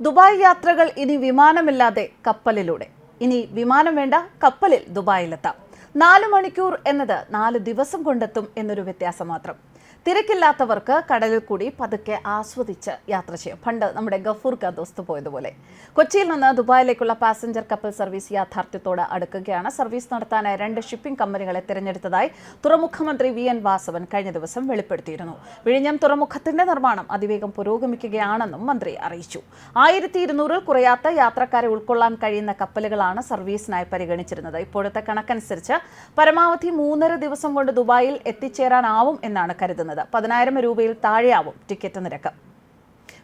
Dubai യാത്രകൾ ഇനി വിമാനമില്ലാതെ കപ്പലിലൂടെ. ഇനി വിമാനം വേണ്ട കപ്പലിൽ ദുബായിലെത്താം. നാല് മണിക്കൂർ എന്നത് നാല് ദിവസം കൊണ്ടെത്തും എന്നൊരു വ്യത്യാസം മാത്രം. തിരക്കില്ലാത്തവർക്ക് കടലിൽ കൂടി പതുക്കെ ആസ്വദിച്ച് യാത്ര ചെയ്യാം. പണ്ട് നമ്മുടെ ഗഫൂർ ക പോയതുപോലെ. കൊച്ചിയിൽ നിന്ന് ദുബായിലേക്കുള്ള പാസഞ്ചർ കപ്പൽ സർവീസ് യാഥാർത്ഥ്യത്തോട് അടുക്കുകയാണ്. സർവീസ് നടത്താനായി രണ്ട് ഷിപ്പിംഗ് കമ്പനികളെ തിരഞ്ഞെടുത്തതായി തുറമുഖ മന്ത്രി വി എൻ വാസവൻ കഴിഞ്ഞ ദിവസം വെളിപ്പെടുത്തിയിരുന്നു. വിഴിഞ്ഞം തുറമുഖത്തിന്റെ നിർമ്മാണം അതിവേഗം പുരോഗമിക്കുകയാണെന്നും മന്ത്രി അറിയിച്ചു. ആയിരത്തി ഇരുന്നൂറിൽ കുറയാത്ത യാത്രക്കാരെ ഉൾക്കൊള്ളാൻ കഴിയുന്ന കപ്പലുകളാണ് സർവീസിനായി പരിഗണിച്ചിരുന്നത്. ഇപ്പോഴത്തെ കണക്കനുസരിച്ച് പരമാവധി മൂന്നര ദിവസം കൊണ്ട് ദുബായിൽ എത്തിച്ചേരാനാവും എന്നാണ് കരുതുന്നത്. പതിനായിരം രൂപയിൽ താഴെയാവും ടിക്കറ്റ് നിരക്ക്.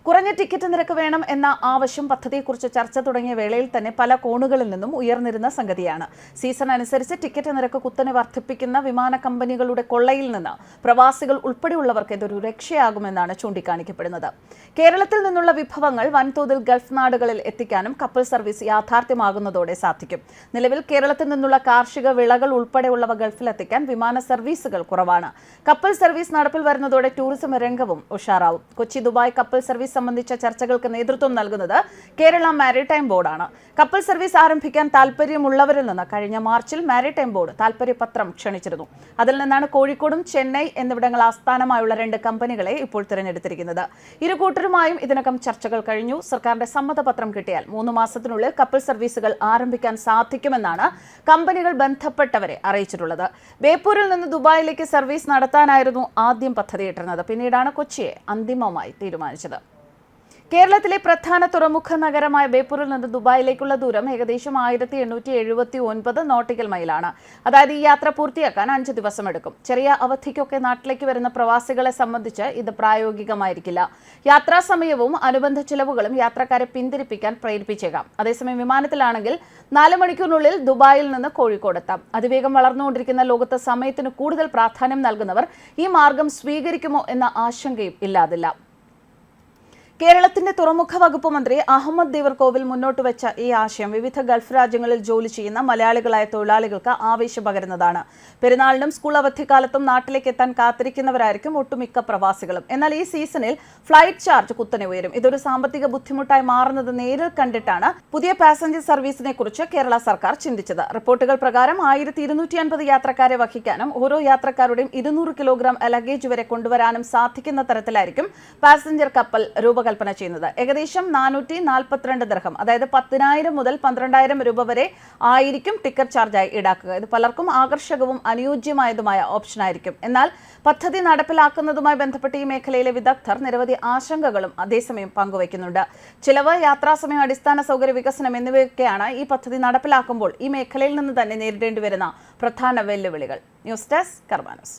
കുറഞ്ഞ ടിക്കറ്റ് നിരക്ക് വേണം എന്ന ആവശ്യം പദ്ധതിയെക്കുറിച്ച് ചർച്ച തുടങ്ങിയ വേളയിൽ തന്നെ പല കോണുകളിൽ നിന്നും ഉയർന്നിരുന്ന സംഗതിയാണ്. സീസൺ അനുസരിച്ച് ടിക്കറ്റ് നിരക്ക് കുത്തനെ വർദ്ധിപ്പിക്കുന്ന വിമാന കമ്പനികളുടെ കൊള്ളയിൽ നിന്ന് പ്രവാസികൾ ഉൾപ്പെടെയുള്ളവർക്ക് ഇതൊരു രക്ഷയാകുമെന്നാണ് ചൂണ്ടിക്കാണിക്കപ്പെടുന്നത്. കേരളത്തിൽ നിന്നുള്ള വിഭവങ്ങൾ വൻതോതിൽ ഗൾഫ് നാടുകളിൽ എത്തിക്കാനും കപ്പൽ സർവീസ് യാഥാർത്ഥ്യമാകുന്നതോടെ സാധിക്കും. നിലവിൽ കേരളത്തിൽ നിന്നുള്ള കാർഷിക വിളകൾ ഉൾപ്പെടെയുള്ളവ ഗൾഫിലെത്തിക്കാൻ വിമാന സർവീസുകൾ കുറവാണ്. കപ്പൽ സർവീസ് നടപ്പിൽ വരുന്നതോടെ ടൂറിസം രംഗവും ഉഷാറാവും. കൊച്ചി ദുബായ് കപ്പൽ സർവീസ് സംബന്ധിച്ച ചർച്ചകൾക്ക് നേതൃത്വം നൽകുന്നത് കേരള മാരിടൈം ബോർഡാണ്. കപ്പൽ സർവീസ് ആരംഭിക്കാൻ താൽപ്പര്യമുള്ളവരിൽ നിന്ന് കഴിഞ്ഞ മാർച്ചിൽ മാരിടൈം ബോർഡ് താൽപ്പര്യപത്രം ക്ഷണിച്ചിരുന്നു. അതിൽ നിന്നാണ് കോഴിക്കോടും ചെന്നൈ എന്നിവിടങ്ങൾ ആസ്ഥാനമായുള്ള രണ്ട് കമ്പനികളെ ഇപ്പോൾ തിരഞ്ഞെടുത്തിരിക്കുന്നത്. ഇരു കൂട്ടരുമായും ഇതിനകം ചർച്ചകൾ കഴിഞ്ഞു. സർക്കാരിന്റെ സമ്മതപത്രം കിട്ടിയാൽ മൂന്ന് മാസത്തിനുള്ളിൽ കപ്പൽ സർവീസുകൾ ആരംഭിക്കാൻ സാധിക്കുമെന്നാണ് കമ്പനികൾ ബന്ധപ്പെട്ടവരെ അറിയിച്ചിട്ടുള്ളത്. ബേപ്പൂരിൽ നിന്ന് ദുബായിലേക്ക് സർവീസ് നടത്താനായിരുന്നു ആദ്യം പദ്ധതിയിട്ടിരുന്നത്. പിന്നീടാണ് കൊച്ചിയെ അന്തിമമായി തീരുമാനിച്ചത്. കേരളത്തിലെ പ്രധാന തുറമുഖ നഗരമായ ബേപ്പൂരിൽ നിന്ന് ദുബായിലേക്കുള്ള ദൂരം ഏകദേശം ആയിരത്തി എണ്ണൂറ്റി എഴുപത്തി ഒൻപത് നോട്ടിക്കൽ മൈലാണ്. അതായത് ഈ യാത്ര പൂർത്തിയാക്കാൻ അഞ്ച് ദിവസം എടുക്കും ചെറിയ അവധിക്കൊക്കെ നാട്ടിലേക്ക് വരുന്ന പ്രവാസികളെ സംബന്ധിച്ച് ഇത് പ്രായോഗികമായിരിക്കില്ല. യാത്രാ സമയവും അനുബന്ധ ചിലവുകളും യാത്രക്കാരെ പിന്തിരിപ്പിക്കാൻ പ്രേരിപ്പിച്ചേക്കാം. അതേസമയം വിമാനത്തിലാണെങ്കിൽ നാല് മണിക്കൂറിനുള്ളിൽ ദുബായിൽ നിന്ന് കോഴിക്കോടെത്താം അതിവേഗം വളർന്നുകൊണ്ടിരിക്കുന്ന ലോകത്ത് സമയത്തിന് കൂടുതൽ പ്രാധാന്യം നൽകുന്നവർ ഈ മാർഗം സ്വീകരിക്കുമോ എന്ന ആശങ്കയും ഇല്ലാതില്ല. കേരളത്തിന്റെ തുറമുഖ വകുപ്പ് മന്ത്രി അഹമ്മദ് ദേവർകോവിൽ മുന്നോട്ട് വെച്ച ഈ ആശയം വിവിധ ഗൾഫ് രാജ്യങ്ങളിൽ ജോലി ചെയ്യുന്ന മലയാളികളായ തൊഴിലാളികൾക്ക് ആവേശം പകരുന്നതാണ് പെരുന്നാളിനും സ്കൂൾ അവധിക്കാലത്തും നാട്ടിലേക്ക് എത്താൻ കാത്തിരിക്കുന്നവരായിരിക്കും ഒട്ടുമിക്ക പ്രവാസികളും. എന്നാൽ ഈ സീസണിൽ ഫ്ലൈറ്റ് ചാർജ് കുത്തനെ ഉയരും. ഇതൊരു സാമ്പത്തിക ബുദ്ധിമുട്ടായി മാറുന്നത് നേരിൽ കണ്ടിട്ടാണ് പുതിയ പാസഞ്ചർ സർവീസിനെ കുറിച്ച് കേരള സർക്കാർ ചിന്തിച്ചത്. റിപ്പോർട്ടുകൾ പ്രകാരം ആയിരത്തി ഇരുന്നൂറ്റി അൻപത് യാത്രക്കാരെ വഹിക്കാനും ഓരോ യാത്രക്കാരുടെയും ഇരുന്നൂറ് കിലോഗ്രാം ലഗേജ് വരെ കൊണ്ടുവരാനും സാധിക്കുന്ന തരത്തിലായിരിക്കും പാസഞ്ചർ കപ്പൽ രൂപകൽപ്പന ചെയ്യുന്നത്. ഏകദേശം നാനൂറ്റി നാൽപ്പത്തിരണ്ട് ദർഹം അതായത് പത്തിനായിരം മുതൽ പന്ത്രണ്ടായിരം രൂപ വരെ ആയിരിക്കും ടിക്കറ്റ് ചാർജായി ഈടാക്കുക. ഇത് പലർക്കും ആകർഷകവും അനുയോജ്യമായതുമായ ഓപ്ഷനായിരിക്കും എന്നാൽ പദ്ധതി നടപ്പിലാക്കുന്നതുമായി ബന്ധപ്പെട്ട് ഈ മേഖലയിലെ വിദഗ്ധർ നിരവധി ആശങ്കകളും അതേസമയം പങ്കുവയ്ക്കുന്നുണ്ട്. ചിലവ് യാത്രാസമയം അടിസ്ഥാന സൗകര്യ വികസനം എന്നിവയൊക്കെയാണ് ഈ പദ്ധതി നടപ്പിലാക്കുമ്പോൾ ഈ മേഖലയിൽ നിന്ന് തന്നെ നേരിടേണ്ടി വരുന്ന പ്രധാന വെല്ലുവിളികൾ. News desk കർമാനസ്.